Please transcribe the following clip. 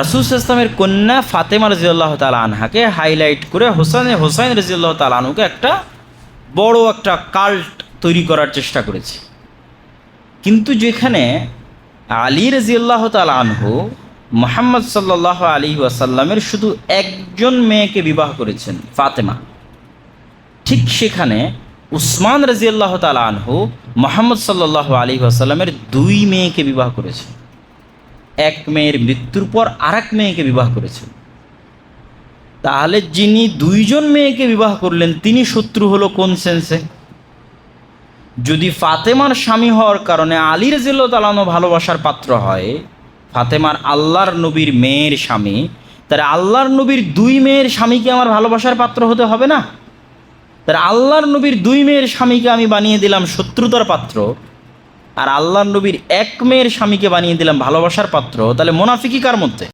রাসুল ইসলামের কন্যা ফাতেমা রাজিউল্লাহ তাল আনহাকে হাইলাইট করে হোসেন হোসাইন রাজিউল্লাহ তালা আনহুকে একটা বড় একটা কাল্ট তৈরি করার চেষ্টা করেছে। কিন্তু যেখানে আলী রাজিউল্লাহ তালা আনহু মোহাম্মদ সাল্লাহ আলী ওয়াসাল্লামের শুধু একজন মেয়েকে বিবাহ করেছেন, ফাতেমা। ঠিক সেখানে উসমান রাজিয়াল্লাহ তালা আনহু মোহাম্মদ সাল্লাহ আলী ওয়াসাল্লামের দুই মেয়েকে বিবাহ করেছেন। এক মেয়ের মৃত্যুর পর আর এক মেয়েকে বিবাহ করেছেন তাহলে যিনি দুইজন মেয়েকে বিবাহ করলেন, তিনি শত্রু হলো কোন সেন্সে যদি ফাতেমার স্বামী হওয়ার কারণে আলী রাজিল্লাহ তালানো ভালোবাসার পাত্র হয়, ফাতেমার আল্লাহর নবীর মেয়ের স্বামী, তাহলে আল্লাহর নবীর দুই মেয়ের স্বামীকে আমার ভালোবাসার পাত্র হতে হবে না? তার আল্লাহর নবীর দুই মেয়ের স্বামীকে আমি বানিয়ে দিলাম শত্রুতার পাত্র আর আল্লাহ নবীর এক মেয়ের স্বামীকে বানিয়ে দিলাম ভালোবাসার পাত্র তাহলে মোনাফিকি কার মধ্যে?